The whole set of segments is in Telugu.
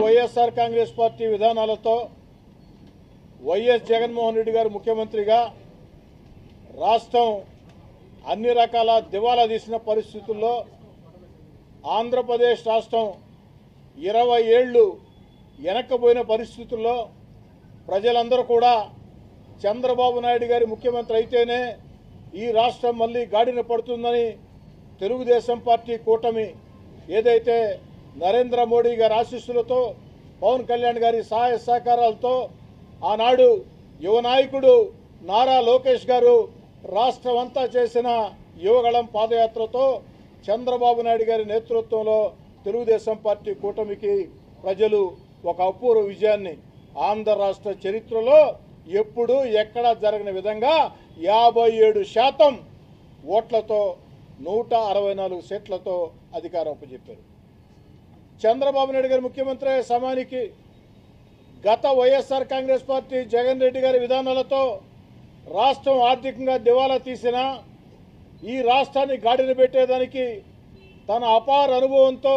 వైఎస్ఆర్ కాంగ్రెస్ పార్టీ విధానాలతో వైఎస్ జగన్మోహన్ రెడ్డి గారు ముఖ్యమంత్రిగా రాష్ట్రం అన్ని రకాల దివాలా తీసిన పరిస్థితుల్లో ఆంధ్రప్రదేశ్ రాష్ట్రం ఇరవై ఏళ్ళు వెనక్కపోయిన పరిస్థితుల్లో ప్రజలందరూ కూడా చంద్రబాబు నాయుడు గారి ముఖ్యమంత్రి అయితేనే ఈ రాష్ట్రం మళ్ళీ గాడిన పడుతుందని తెలుగుదేశం పార్టీ కూటమి ఏదైతే నరేంద్ర మోడీ గారి ఆశీస్సులతో పవన్ కళ్యాణ్ గారి సహాయ సహకారాలతో ఆనాడు యువ నాయకుడు నారా లోకేష్ గారు రాష్ట్రం అంతా చేసిన యువగళం పాదయాత్రతో చంద్రబాబు నాయుడు గారి నేతృత్వంలో తెలుగుదేశం పార్టీ కూటమికి ప్రజలు ఒక అపూర్వ విజయాన్ని ఆంధ్ర రాష్ట్ర చరిత్రలో ఎప్పుడు ఎక్కడా జరగని విధంగా యాభై ఏడు శాతం ఓట్లతో నూట అరవై నాలుగు సీట్లతో అధికారం అప్పచెప్పారు చంద్రబాబు నాయుడు గారు ముఖ్యమంత్రి అయ్యే సమయానికి గత YSR Congress party Jagan Reddy గారి విధానాలతో రాష్ట్రం ఆర్థికంగా దివాలా తీసిన ఈ రాష్ట్రాన్ని గాడిన పెట్టేదానికి తన అపార అనుభవంతో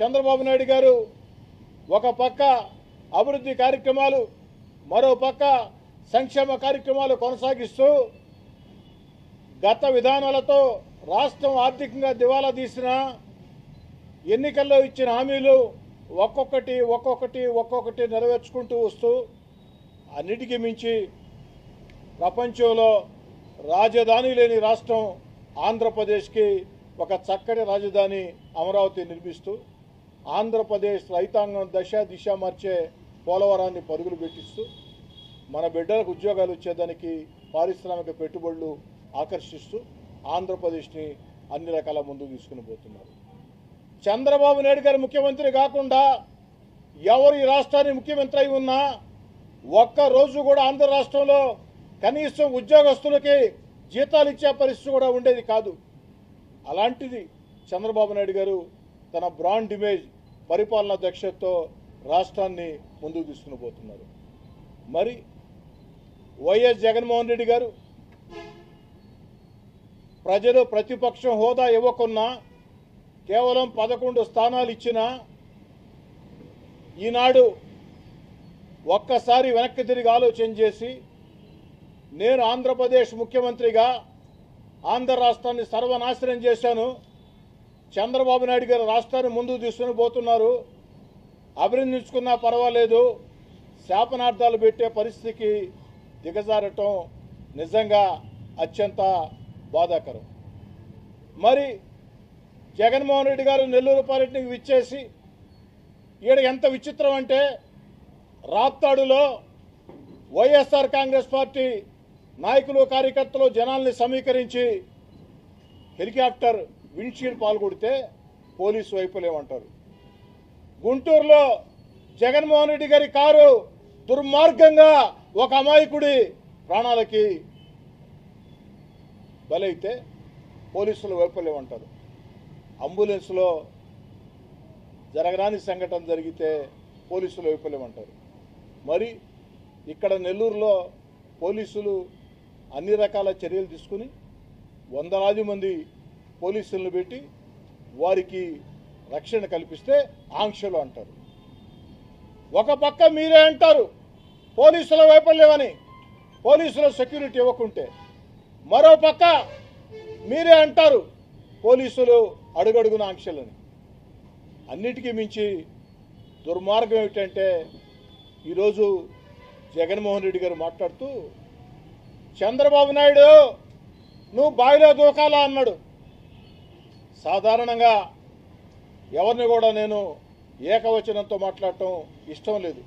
చంద్రబాబు నాయుడు గారు ఒక పక్క అభివృద్ధి కార్యక్రమాలు మరో పక్క సంక్షేమ కార్యక్రమాలు కొనసాగిస్తూ గత విధానాలతో రాష్ట్రం ఆర్థికంగా దివాలా తీసిన ఎన్నికల్లో ఇచ్చిన హామీలు ఒక్కొక్కటి ఒక్కొక్కటి ఒక్కొక్కటి నెరవేర్చుకుంటూ వస్తూ అన్నిటికీ మించి ప్రపంచంలో రాజధాని లేని రాష్ట్రం ఆంధ్రప్రదేశ్కి ఒక చక్కటి రాజధాని అమరావతి నిర్మిస్తూ ఆంధ్రప్రదేశ్ రైతాంగం దశ దిశ మార్చే పోలవరాన్ని పరుగులు పెట్టిస్తూ మన బిడ్డలకు ఉద్యోగాలు వచ్చేదానికి పారిశ్రామిక పెట్టుబడులు ఆకర్షిస్తూ ఆంధ్రప్రదేశ్ని అన్ని రకాల ముందుకు తీసుకుని పోతున్నారు. చంద్రబాబు నాయుడు గారు ముఖ్యమంత్రి కాకుండా ఎవరు ఈ రాష్ట్రానికి ముఖ్యమంత్రి అయి ఉన్నా ఒక్క రోజు కూడా ఆంధ్ర రాష్ట్రంలో కనీసం ఉద్యోగస్తులకి జీతాలు ఇచ్చే పరిస్థితి కూడా ఉండేది కాదు. అలాంటిది చంద్రబాబు నాయుడు గారు తన బ్రాండ్ ఇమేజ్ పరిపాలనా దక్షతతో రాష్ట్రాన్ని ముందుకు తీసుకుని పోతున్నారు. మరి వైఎస్ జగన్మోహన్ రెడ్డి గారు ప్రజలు ప్రతిపక్షం హోదా ఇవ్వకున్నా కేవలం పదకొండు స్థానాలు ఇచ్చిన ఈనాడు ఒక్కసారి వెనక్కి తిరిగి ఆలోచన చేసి నేను ఆంధ్రప్రదేశ్ ముఖ్యమంత్రిగా ఆంధ్ర రాష్ట్రాన్ని సర్వనాశనం చేశాను. చంద్రబాబు నాయుడు గారు రాష్ట్రాన్ని ముందుకు తీసుకుని పోతున్నారు. అభినందించుకున్నా పర్వాలేదు. శాపనార్థాలు పెట్టే పరిస్థితికి దిగజారటం నిజంగా అత్యంత బాధాకరం. మరి జగన్మోహన్ రెడ్డి గారు నెల్లూరు పర్యటనకు విచ్చేసి ఈడ ఎంత విచిత్రం అంటే రాప్తాడులో వైఎస్ఆర్ కాంగ్రెస్ పార్టీ నాయకులు కార్యకర్తలు జనాల్ని సమీకరించి హెలికాప్టర్ విండ్షీల్డ్ పాల్గొడితే పోలీసు వైపులేమంటారు గుంటూరులో జగన్మోహన్ రెడ్డి గారి కారు దుర్మార్గంగా ఒక అమాయకుడి ప్రాణాలకి బలైతే పోలీసులు వైపులేమంటారు అంబులెన్స్లో జరగరాని సంఘటన జరిగితే పోలీసులు వైఫల్యం అంటారు మరి ఇక్కడ నెల్లూరులో పోలీసులు అన్ని రకాల చర్యలు తీసుకుని వందలాది మంది పోలీసులను పెట్టి వారికి రక్షణ కల్పిస్తే ఆంక్షలు అంటారు. ఒక పక్క మీరే అంటారు పోలీసుల వైఫల్యమని పోలీసుల సెక్యూరిటీ ఇవ్వకుంటే. మరో పక్క మీరే అంటారు పోలీసులు అడుగడుగున ఆంక్షలని. అన్నిటికీ మించి దుర్మార్గం ఏమిటంటే ఈరోజు జగన్మోహన్ రెడ్డి గారు మాట్లాడుతూ చంద్రబాబు నాయుడు నువ్వు బావిలో దూకాలా? అన్నాడు. సాధారణంగా ఎవరిని కూడా నేను ఏకవచనంతో మాట్లాడటం ఇష్టం లేదు.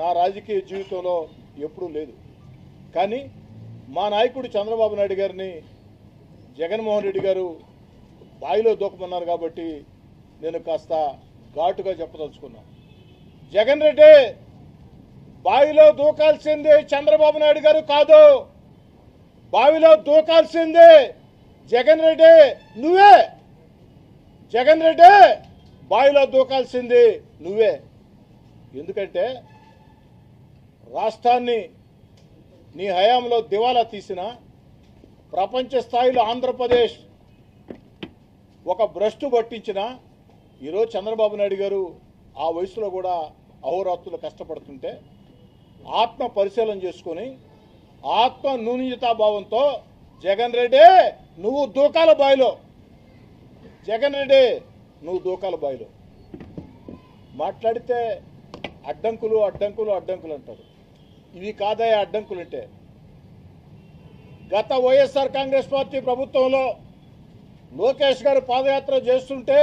నా రాజకీయ జీవితంలో ఎప్పుడూ లేదు. కానీ మా నాయకుడు చంద్రబాబు నాయుడు గారిని జగన్మోహన్ రెడ్డి గారు బావిలో దూకమన్నారు కాబట్టి నేను కాస్త ఘాటుగా చెప్పదలుచుకున్నాను జగన్ రెడ్డి బావిలో దూకాల్సింది చంద్రబాబు నాయుడు గారు కాదు. బావిలో దూకాల్సింది జగన్ రెడ్డి నువ్వే. జగన్ రెడ్డి బావిలో దూకాల్సింది నువ్వే. ఎందుకంటే రాష్ట్రాన్ని నీ హయాంలో దివాలా తీసిన ప్రపంచ స్థాయిలో ఆంధ్రప్రదేశ్ ఒక భ్రష్టు పట్టించిన ఈరోజు చంద్రబాబు నాయుడు గారు ఆ వయసులో కూడా అహోరాత్రులు కష్టపడుతుంటే ఆత్మ పరిశీలన చేసుకొని ఆత్మ న్యూనీయతాభావంతో జగన్ రెడ్డి నువ్వు దూకాల బాయిలో. జగన్ రెడ్డి నువ్వు దూకాల బాయిలో. మాట్లాడితే అడ్డంకులు అడ్డంకులు అడ్డంకులు అంటారు. ఇవి కాదయ్యే అడ్డంకులు అంటే గత వైఎస్ఆర్ కాంగ్రెస్ పార్టీ ప్రభుత్వంలో లోకేష్ గారు పాదయాత్ర చేస్తుంటే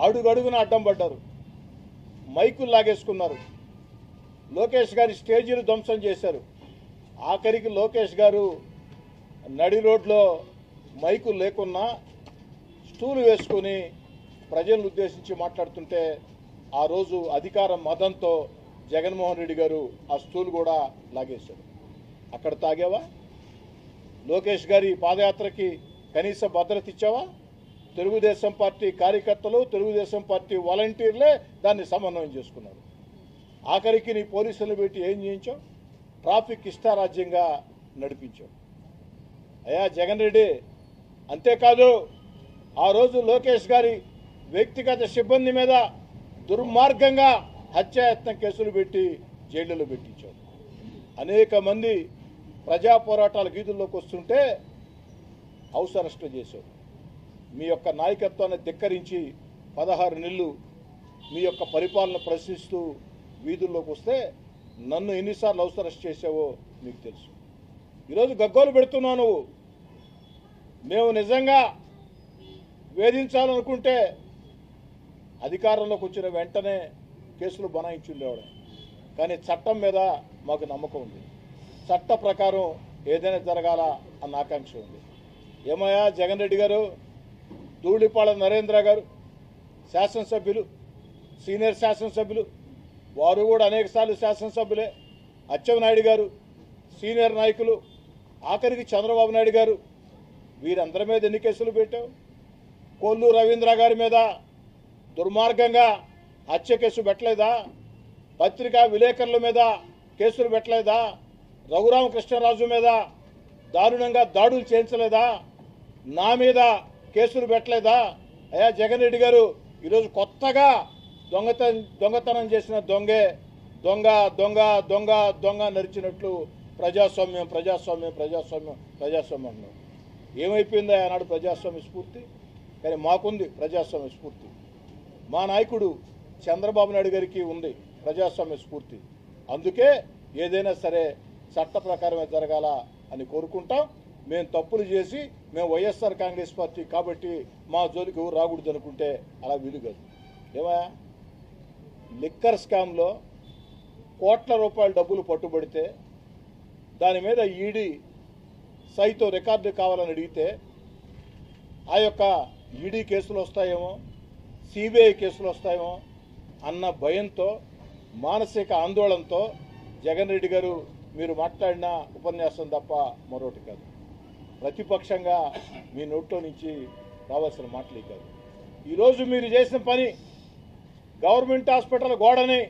అడుగడుగున అడ్డం పడ్డారు. మైకులు లాగేసుకున్నారు. లోకేష్ గారి స్టేజీలు ధ్వంసం చేశారు. ఆఖరికి లోకేష్ గారు నడి రోడ్లో మైకులు లేకున్నా స్టూలు వేసుకొని ప్రజలను ఉద్దేశించి మాట్లాడుతుంటే ఆ రోజు అధికార మదంతో జగన్మోహన్ రెడ్డి గారు ఆ స్టూల్ కూడా లాగేశారు. అక్కడ తాగేవా? లోకేష్ గారి పాదయాత్రకి కనీస భద్రత ఇచ్చావా? తెలుగుదేశం పార్టీ కార్యకర్తలు తెలుగుదేశం పార్టీ వాలంటీర్లే దాన్ని సమన్వయం చేసుకున్నారు. ఆఖరికి నీ పోలీసులు పెట్టి ఏం చేయించావు? ట్రాఫిక్ ఇష్టారాజ్యంగా నడిపించావు. అయ్యా జగన్ రెడ్డి అంతేకాదు ఆ రోజు లోకేష్ గారి వ్యక్తిగత సిబ్బంది మీద దుర్మార్గంగా హత్యాయత్నం కేసులు పెట్టి జైళ్ళలో పెట్టించాడు అనేక మంది ప్రజా పోరాటాల గీతుల్లోకి వస్తుంటే హౌస్ అరెస్ట్ చేశావు మీ యొక్క నాయకత్వాన్ని ధిక్కరించి పదహారు నెలలు మీ యొక్క పరిపాలన ప్రశ్నిస్తూ వీధుల్లోకి వస్తే నన్ను ఎన్నిసార్లు హౌస్ అరెస్ట్ చేసావో మీకు తెలుసు. ఈరోజు గగ్గోలు పెడుతున్నావు నువ్వు. మేము నిజంగా వేధించాలనుకుంటే అధికారంలోకి వచ్చిన వెంటనే కేసులు బనాయించుండేవాడు కానీ చట్టం మీద మాకు నమ్మకం ఉంది. చట్ట ప్రకారం ఏదైనా జరగాల అన్న ఆకాంక్ష ఉంది. ఏమయ్యా? జగన్ రెడ్డి గారు దూళిపాళ నరేంద్ర గారు శాసనసభ్యులు సీనియర్ శాసనసభ్యులు వారు కూడా అనేకసార్లు శాసనసభ్యులే. అచ్చెన్నాయుడు గారు సీనియర్ నాయకులు ఆఖరికి చంద్రబాబు నాయుడు గారు వీరందరి మీద ఎన్ని కేసులు పెట్టావు? కొల్లు రవీంద్ర గారి మీద దుర్మార్గంగా హత్య కేసు పెట్టలేదా? పత్రికా విలేకరుల మీద కేసులు పెట్టలేదా? రఘురామకృష్ణరాజు మీద దారుణంగా దాడులు చేయించలేదా? నా మీద కేసులు పెట్టలేదా? అయ్యా జగన్ రెడ్డి గారు ఈరోజు కొత్తగా దొంగత దొంగతనం చేసిన దొంగే దొంగ దొంగ దొంగ దొంగ నరిచినట్లు ప్రజాస్వామ్యం ప్రజాస్వామ్యం ప్రజాస్వామ్యం ప్రజాస్వామ్యం అన్నాడు. ఏమైపోయిందా ఆనాడు ప్రజాస్వామ్య స్ఫూర్తి? కానీ మాకుంది ప్రజాస్వామ్య స్ఫూర్తి. మా నాయకుడు చంద్రబాబు నాయుడు గారికి ఉంది ప్రజాస్వామ్య స్ఫూర్తి. అందుకే ఏదైనా సరే చట్ట ప్రకారమే జరగాల అని కోరుకుంటాం. మేము తప్పులు చేసి మేము వైఎస్ఆర్ కాంగ్రెస్ పార్టీ కాబట్టి మా జోలికి రాకూడదు అనుకుంటే అలా వీలు కాదు. ఏమా లిక్కర్ స్కామ్లో కోట్ల రూపాయల డబ్బులు పట్టుబడితే దాని మీద ఈడీ సైతో రికార్డు కావాలని అడిగితే ఆ యొక్క ఈడీ కేసులు వస్తాయేమో సిబిఐ కేసులు వస్తాయేమో అన్న భయంతో మానసిక ఆందోళనతో జగన్ రెడ్డి గారు మీరు మాట్లాడిన ఉపన్యాసం తప్ప మరొకటి కాదు. ప్రతిపక్షంగా మీ నోట్లో నుంచి రావాల్సిన మాటలే కాదు. ఈరోజు మీరు చేసిన పని గవర్నమెంట్ హాస్పిటల్ గోడని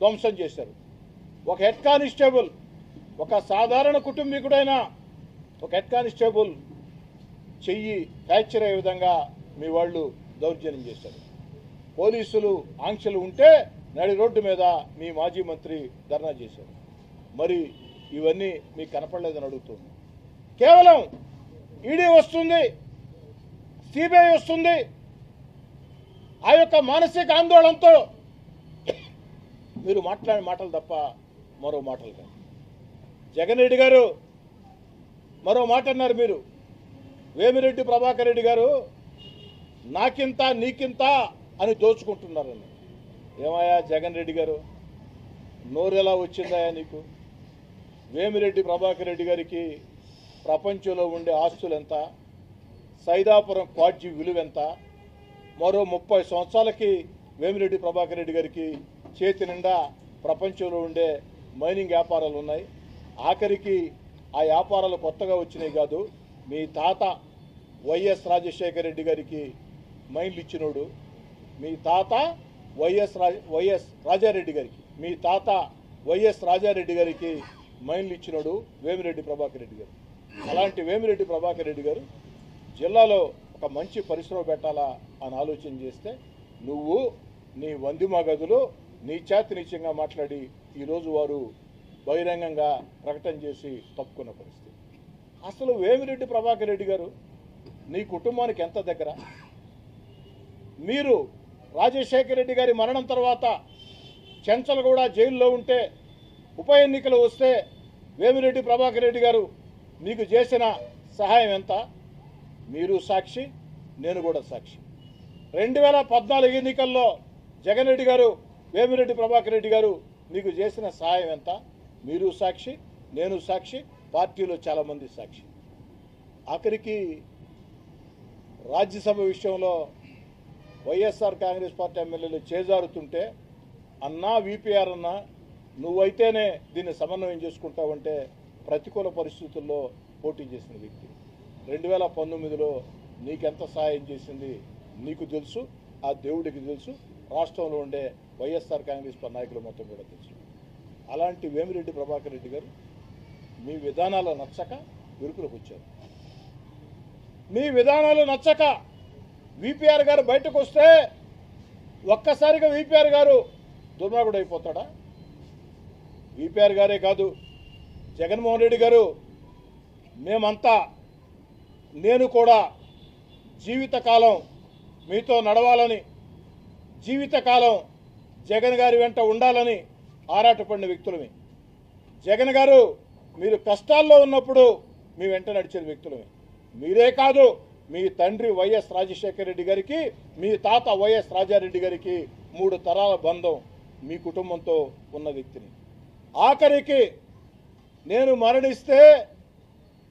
ధ్వంసం చేశారు. ఒక హెడ్ కానిస్టేబుల్ ఒక సాధారణ కుటుంబీకుడైన ఒక హెడ్ కానిస్టేబుల్ చెయ్యి ఫ్రాక్చర్ అయ్యే విధంగా మీ వాళ్ళు దౌర్జన్యం చేశారు. పోలీసులు ఆంక్షలు ఉంటే నడి రోడ్డు మీద మీ మాజీ మంత్రి ధర్నా చేశారు. మరి ఇవన్నీ మీకు కనపడలేదని అడుగుతుంది కేవలం ఈడీ వస్తుంది సిబిఐ వస్తుంది. ఆ యొక్క మానసిక ఆందోళనతో మీరు మాట్లాడిన మాటలు తప్ప మరో మాటలు కాదు. జగన్ రెడ్డి గారు మరో మాట అన్నారు మీరు. వేమిరెడ్డి ప్రభాకర్ రెడ్డి గారు నాకింత నీకింత అని దోచుకుంటున్నారని. ఏమయ్యా జగన్ రెడ్డి గారు? నోరెలా వచ్చిందాయా నీకు? వేమిరెడ్డి ప్రభాకర్ రెడ్డి గారికి ప్రపంచంలో ఉండే ఆస్తులు ఎంత? సైదాపురం క్వాడ్జీ విలువ ఎంత? మరో ముప్పై సంవత్సరాలకి వేమిరెడ్డి ప్రభాకర్ రెడ్డి గారికి చేతి నిండా ప్రపంచంలో ఉండే మైనింగ్ వ్యాపారాలు ఉన్నాయి. ఆఖరికి ఆ వ్యాపారాలు కొత్తగా వచ్చినాయి కాదు మీ తాత వైఎస్ రాజశేఖర రెడ్డి గారికి మైన్లు ఇచ్చినోడు. మీ తాత వైఎస్ రా వైఎస్ రాజారెడ్డి గారికి మీ తాత వైఎస్ రాజారెడ్డి గారికి మైన్లు ఇచ్చినోడు వేమిరెడ్డి ప్రభాకర్ రెడ్డి గారు. అలాంటి వేమిరెడ్డి ప్రభాకర్ రెడ్డి గారు జిల్లాలో ఒక మంచి పరిశ్రమ పెట్టాలా అని ఆలోచన చేస్తే నువ్వు నీ వందిమ గదులు నీచాతి నీచంగా మాట్లాడి ఈరోజు వారు బహిరంగంగా ప్రకటన చేసి తప్పుకున్న పరిస్థితి. అసలు వేమిరెడ్డి ప్రభాకర్ రెడ్డి గారు నీ కుటుంబానికి ఎంత దగ్గర? మీరు రాజశేఖర రెడ్డి గారి మరణం తర్వాత చెంచలు కూడా జైల్లో ఉంటే ఉప ఎన్నికలు వస్తే వేమిరెడ్డి ప్రభాకర్ రెడ్డి గారు మీకు చేసిన సహాయం ఎంత? మీరు సాక్షి నేను కూడా సాక్షి. రెండు వేల పద్నాలుగు ఎన్నికల్లో జగన్ రెడ్డి గారు వేమిరెడ్డి ప్రభాకర్ రెడ్డి గారు మీకు చేసిన సహాయం ఎంత? మీరు సాక్షి నేను సాక్షి పార్టీలో చాలామంది సాక్షి. ఆఖరికి రాజ్యసభ విషయంలో వైఎస్ఆర్ కాంగ్రెస్ పార్టీ ఎమ్మెల్యేలు చేజారుతుంటే అన్నా విపిఆర్ అన్నా నువ్వైతేనే దీన్ని సమన్వయం చేసుకుంటావంటే ప్రతికూల పరిస్థితుల్లో పోటీ చేసిన వ్యక్తి. రెండు వేల పంతొమ్మిదిలో నీకెంత సహాయం చేసింది నీకు తెలుసు ఆ దేవుడికి తెలుసు రాష్ట్రంలో ఉండే వైఎస్ఆర్ కాంగ్రెస్ నాయకులు మొత్తం కూడా తెలుసు. అలాంటి వేమిరెడ్డి ప్రభాకర్ రెడ్డి గారు మీ విధానాలు నచ్చక విరుకులకు వచ్చారు. మీ విధానాలు నచ్చక విపిఆర్ గారు బయటకు వస్తే ఒక్కసారిగా విపిఆర్ గారు దుర్మార్గుడు అయిపోతాడా విపిఆర్ గారే కాదు జగన్మోహన్ రెడ్డి గారు మేమంతా నేను కూడా జీవితకాలం మీతో నడవాలని జీవితకాలం జగన్ గారి వెంట ఉండాలని ఆరాటపడిన వ్యక్తులమే. జగన్ గారు మీరు కష్టాల్లో ఉన్నప్పుడు మీ వెంట నడిచిన వ్యక్తులమే. మీరే కాదు మీ తండ్రి వైఎస్ రాజశేఖర రెడ్డి గారికి మీ తాత వైఎస్ రాజారెడ్డి గారికి మూడు తరాల బంధం మీ కుటుంబంతో ఉన్న వ్యక్తిని. ఆఖరికి నేను మరణిస్తే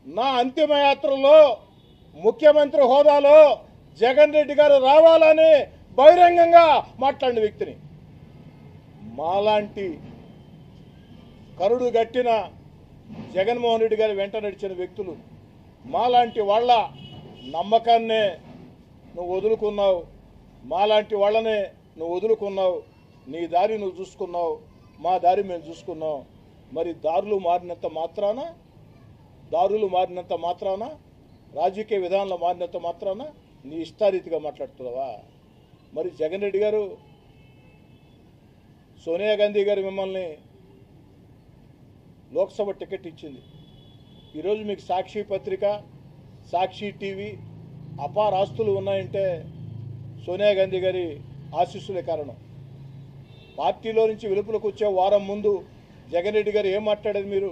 నా అంతిమయాత్రలో ముఖ్యమంత్రి హోదాలో జగన్ రెడ్డి గారు రావాలని బహిరంగంగా మాట్లాడిన వ్యక్తిని. మాలాంటి కరుడు గట్టిన జగన్మోహన్ రెడ్డి గారి వెంట నడిచిన వ్యక్తులు మాలాంటి వాళ్ళ నమ్మకాన్నే నువ్వు వదులుకున్నావు మాలాంటి వాళ్ళనే నువ్వు వదులుకున్నావు నీ దారి నువ్వు చూసుకున్నావు మా దారి మేము చూసుకున్నాం. మరి దారులు మారినంత మాత్రాన దారులు మారినంత మాత్రాన రాజకీయ విధానాలు మారినంత మాత్రాన నీ ఇష్టారీతిగా మాట్లాడుతున్నావా? మరి జగన్ రెడ్డి గారు సోనియా గాంధీ గారు మిమ్మల్ని లోక్సభ టికెట్ ఇచ్చింది. ఈరోజు మీకు సాక్షి పత్రిక సాక్షి టీవీ అపార ఆస్తులు ఉన్నాయంటే సోనియా గాంధీ గారి ఆశీస్సులే కారణం. పార్టీలో నుంచి వెలుపులకు వచ్చే వారం ముందు జగన్ రెడ్డి గారు ఏం మాట్లాడేది మీరు?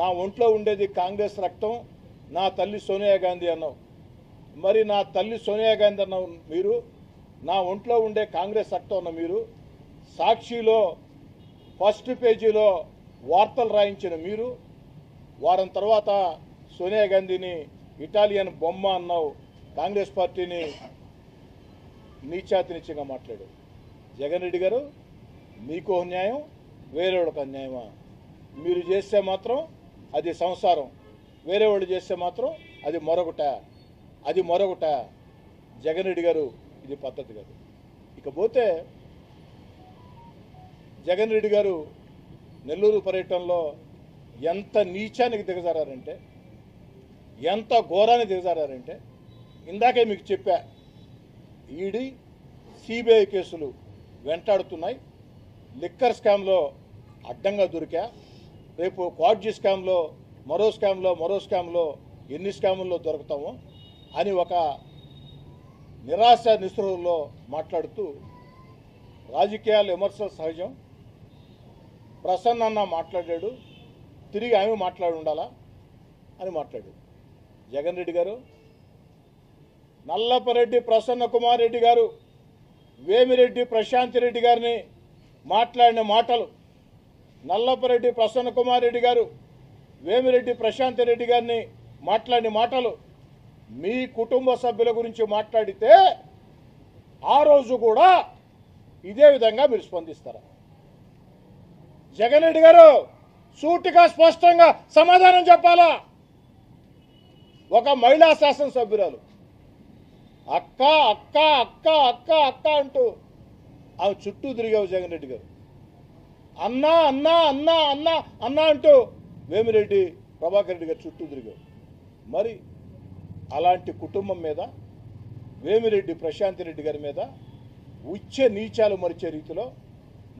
నా ఒంట్లో ఉండేది కాంగ్రెస్ రక్తం నా తల్లి సోనియా గాంధీ అన్నావు. మరి నా తల్లి సోనియా గాంధీ అన్నావు మీరు? నా ఒంట్లో ఉండే కాంగ్రెస్ రక్తం అన్న మీరు? సాక్షిలో ఫస్ట్ పేజీలో వార్తలు రాయించిన మీరు? వారం తర్వాత సోనియా గాంధీని ఇటాలియన్ బొమ్మ అన్నావు కాంగ్రెస్ పార్టీని నీచాతి మాట్లాడారు మాట్లాడు జగన్ రెడ్డి గారు మీకు న్యాయం వేరే వాళ్ళకి అన్యాయమా? మీరు చేస్తే మాత్రం అది సంసారం. వేరే వాళ్ళు చేస్తే మాత్రం అది మరొకట. అది మరొకట. జగన్ రెడ్డి గారు ఇది పద్ధతి కాదు. ఇకపోతే జగన్ రెడ్డి గారు నెల్లూరు పర్యటనలో ఎంత నీచానికి దిగజారంటే ఎంత ఘోరానికి దిగజారంటే ఇందాకే మీకు చెప్పా ఈడీ సిబిఐ కేసులు వెంటాడుతున్నాయి. లిక్కర్ స్కామ్లో అడ్డంగా దొరికా. రేపు క్వాడ్జీ స్కామ్లో మరో స్కామ్లో మరో స్కామ్లో ఎన్ని స్కాముల్లో దొరుకుతామో అని ఒక నిరాశ నిస్పృహలో మాట్లాడుతూ రాజకీయాలు విమర్శలు సహజం. ప్రసన్న అన్న మాట్లాడాడు తిరిగి ఆమె మాట్లాడి ఉండాలా అని మాట్లాడాడు. జగన్ రెడ్డి గారు నల్లపరెడ్డి ప్రసన్న కుమార్ రెడ్డి గారు వేమిరెడ్డి ప్రశాంత్ రెడ్డి గారిని మాట్లాడిన మాటలు నల్లపరెడ్డి ప్రసన్న కుమార్ రెడ్డి గారు వేమిరెడ్డి ప్రశాంత్ రెడ్డి గారిని మాట్లాడిన మాటలు మీ కుటుంబ సభ్యుల గురించి మాట్లాడితే ఆ రోజు కూడా ఇదే విధంగా మీరు స్పందిస్తారా? జగన్ రెడ్డి గారు సూటిగా స్పష్టంగా సమాధానం చెప్పాలా? ఒక మహిళా శాసనసభ్యురాలు అక్క అక్క అక్క అక్క అక్క అంటూ ఆమె చుట్టూ తిరిగావు జగన్ రెడ్డి గారు. అన్నా అన్నా అన్నా అన్నా అన్నా అంటూ వేమిరెడ్డి ప్రభాకర్ రెడ్డి గారు చుట్టూ తిరిగావు. మరి అలాంటి కుటుంబం మీద వేమిరెడ్డి ప్రశాంత్ రెడ్డి గారి మీద ఉచ్చ నీచాలు మరిచే రీతిలో